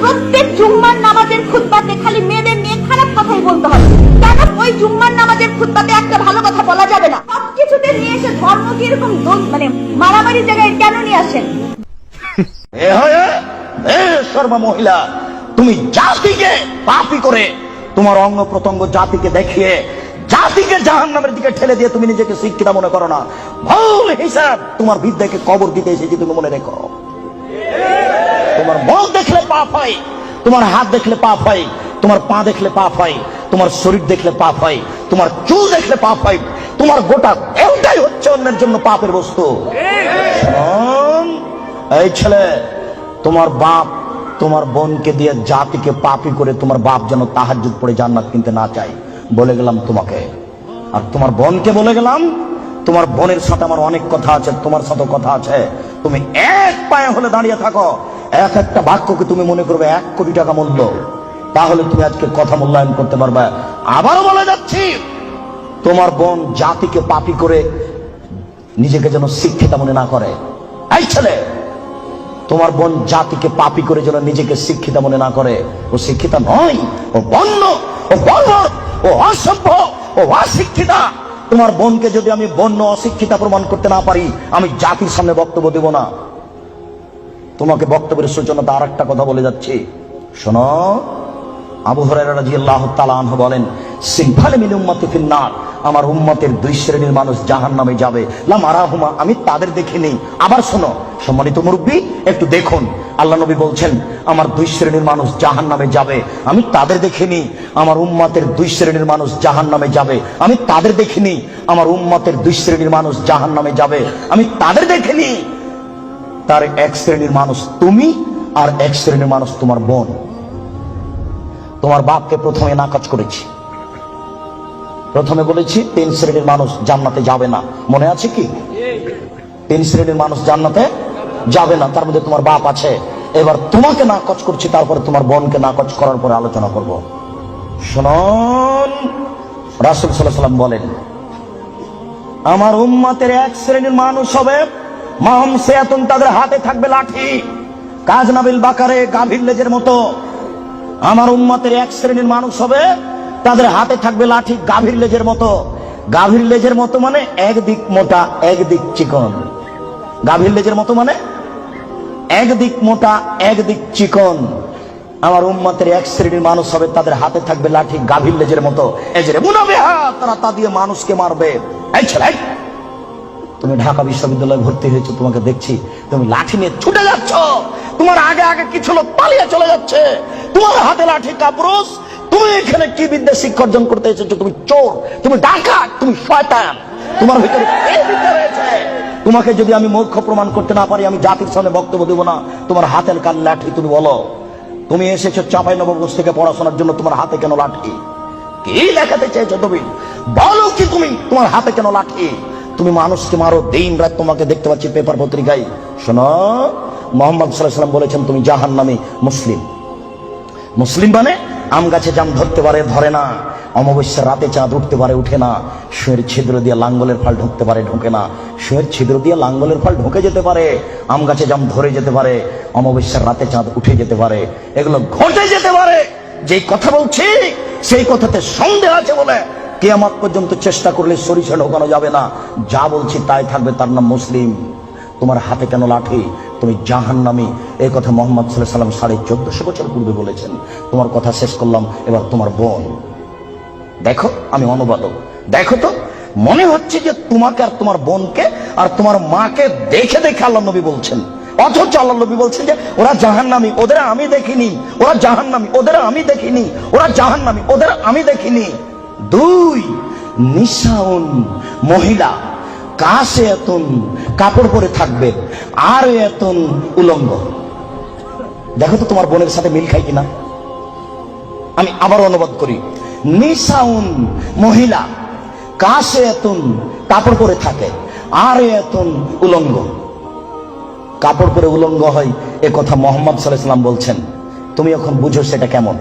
প্রত্যেক জুম্মার নামাজের খুতবাতে খালি মেয়েদের নিয়ে খারাপ কথাই বলতে হবে কেন ওই জুম্মার নামাজের খুতবাতে একটা ভালো কথা বলা যাবে না? সবকিছুতে নিয়ে এসে ধর্ম কি এরকম মানে মারামারি জায়গায় কেন নিয়ে আসেন? শর্মা মহিলা, তুমি জাতিকে পাপি করে তোমার অঙ্গ প্রত্যঙ্গ জাতিকে দেখিয়ে জাতিকে জাহান নামের দিকে ঠেলে দিয়ে তুমি নিজেকে শিক্ষিত মনে করো না। ভুল হিসাব তোমার বিদ্যাকে কবর দিতে এসেছি তুমি মনে রেখো। তোমার মুখ দেখলে পাপ হয়, তোমার হাত দেখলে পাপ হয়, তোমার পা দেখলে পাপ হয়, তোমার শরীর দেখলে পাপ হয়, তোমার চুল দেখলে পাপ হয়, তোমার গোটা দেহটাই হচ্ছে অন্যের জন্য পাপের বস্তু। এই ছেলে, তোমার বাপ তোমার বোনকে দিয়ে জাতিকে পাপি করে তোমার বাপ যেন তাহাজ্জুদ পড়ে জান্নাত কিনতে না চাই বলে গেলাম তোমাকে। আর তোমার বোনকে বলে গেলাম, তোমার বোনের সাথে আমার অনেক কথা আছে, তোমার সাথে কথা আছে। তুমি এক পায়ে হলে দাঁড়িয়ে থাকো। এক একটা বাক্যকে তুমি মনে করবে এক কোটি টাকা মূল্য। তাহলে তুমি আজকে কথা মূল্যায়ন করতে পারবে। আবারও বলে যাচ্ছি, তোমার বোন জাতিকে পাপি করে নিজেকে যেন শিক্ষিতা মনে না করে। এই ছেলে, তোমার বোন জাতিকে পাপি করে যেন নিজেকে শিক্ষিতা মনে না করে। ও শিক্ষিতা নয়, ও বন্য, ও বর্বর, ও অসভ্য, ও অশিক্ষিতা। তোমার বোনকে যদি আমি বন্য অশিক্ষিতা প্রমাণ করতে না পারি, আমি জাতির সামনে বক্তব্য দেব না। তোমাকে বক্তব্যের সূচনাতে আর একটা কথা বলে যাচ্ছি। শোনো, আবু হরাইরা রাদিয়াল্লাহু বলেন আমার উম্মতের দুই শ্রেণির মানুষ জাহান্নামে যাবে। লা মারাহুমা আমি তাদের দেখিনি। আবার শোনো, সম্মানিত মুরব্বী, একটু দেখুন। আল্লাহ নবী বলছেন, আমার দুই শ্রেণির মানুষ জাহান নামে যাবে। আমি তাদের দেখিনি। আমার উম্মতের দুই শ্রেণির মানুষ জাহান্নামে যাবে। আমি তাদের দেখিনি। আমার উম্মতের দুই শ্রেণির মানুষ জাহান নামে যাবে। আমি তাদের দেখিনি। তার এক শ্রেণির মানুষ তুমি আর এক শ্রেণির মানুষ তোমার বোন। তোমার বাপকে প্রথমে নাকচ করেছি। প্রথমে বলেছি, তিন শ্রেণির মানুষ জান্নাতে যাবে না। মনে আছে কি? তিন শ্রেণির মানুষ জান্নাতে যাবে না। তার মধ্যে তোমার বাপ আছে। এবার তোমাকে নাকচ করছি, তারপরে তোমার বোনকে নাকচ করার পরে আলোচনা করব। শুনুন, রাসুল সাল্লাহ সাল্লাম বলেন, আমার উম্মাতের এক শ্রেণির মানুষ হবে মাহম সেয়াতুন তাদের হাতে থাকবে লাঠি। কাজ নাবিল বাকারে গাভীর লেজের মতো। আমার উম্মতের এক শ্রেণির মানুষ হবে, তাদের হাতে থাকবে লাঠি গাভীর লেজের মতো। গাভীর লেজের মতো মানে একদিক মোটা, একদিক চিকন। গাভীর লেজের মতো মানে একদিক মোটা, একদিক চিকন। আমার উম্মতের এক শ্রেণির মানুষ হবে, তাদের হাতে থাকবে লাঠি গাভীর লেজের মতো। এজরে মুনাবে তারা তা দিয়ে মানুষকে মারবে। এই ছেলে। তুমি ঢাকা বিশ্ববিদ্যালয়ে ভর্তি হয়েছো, তোমাকে দেখছি। তুমি লাঠি নিয়ে ছুটে যাচ্ছ। তোমার আগে আগে কিছু লোক পালিয়ে চলে যাচ্ছে। তোমার হাতে লাঠি, কাপুরুষ। তুমি এখানে কি বিদ্যা শিক্ষা অর্জন করতে এসেছ? তুমি চোর, তুমি ডাকাত, তুমি শয়তান। তোমার ভিতরে তোমাকে যদি আমি মূর্খ প্রমাণ করতে না পারি, আমি জাতির সামনে বক্তব্য দেবো না। তোমার হাতের কান লাঠি, তুমি বলো। তুমি এসেছ চাপাই নবগঞ্জ থেকে পড়াশোনার জন্য, তোমার হাতে কেন লাঠি? কি দেখাতে চেয়েছো তুমি? বলো কি তুমি, তোমার হাতে কেন লাঠি? তুমি মানুষকে মারো, দিন রাত তোমাকে দেখতে পাচ্ছি পেপার পত্রিকায়। শোনো, মোহাম্মদ সাল্লাম বলেছেন, তুমি জাহান নামে মুসলিম। মুসলিম মানে আম গাছে জাম ধরতে পারে, ধরে না। অমাবস্যার রাতে চাঁদ উঠতে পারে, উঠে না। শুয়ের ছিদ্র দিয়ে লাঙ্গলের ফাল ঢুকতে পারে, ঢোকে না। শুয়ের ছিদ্র দিয়ে লাঙ্গলের ফাল ঢুকে যেতে পারে, আম গাছে জাম ধরে যেতে পারে, অমাবস্যার রাতে চাঁদ উঠে যেতে পারে। এগুলো ঘটে যেতে পারে। যেই কথা বলছি, সেই কথাতে সন্দেহ আছে বলে কেয়ামত পর্যন্ত চেষ্টা করলে সরিষা ঢোকানো যাবে না। যা বলছি তাই থাকবে, তার নাম মুসলিম। তোমার হাতে কেন লাঠি? তুমি জাহান নামি এই কথা মোহাম্মদ সাল্লাহ সাল্লাম সাড়ে চোদ্দশো বছর পূর্বে বলেছেন। তোমার কথা শেষ করলাম, এবার তোমার বোন। দেখো, আমি অনুবাদক। দেখো তো, মনে হচ্ছে যে তোমাকে আর তোমার বোনকে আর তোমার মাকে দেখে দেখে আল্লাহ নবী বলছেন। অথচ আল্লাহ নবী বলছেন যে, ওরা জাহান্নামী, ওদের আমি দেখিনি। ওরা জাহান্নামী, ওদের আমি দেখিনি। ওরা জাহান্নামী, ওদের আমি দেখিনি। দুই, নিশাউন মহিলা, কাশে এতন কাপড় পরে থাকবে, আর এতন উলঙ্গ। দেখো তো তোমার বোনের সাথে মিল খাই কিনা। আমি আবার অনুবাদ করি নিসাউন মহিলা, কাশে এতন কাপড় পরে থাকে, আর এতন উলঙ্গ। কাপড় পরে উলঙ্গ হয় এ কথা মোহাম্মদ সাল্লাহ বলছেন। তুমি এখন বুঝো সেটা কেমন।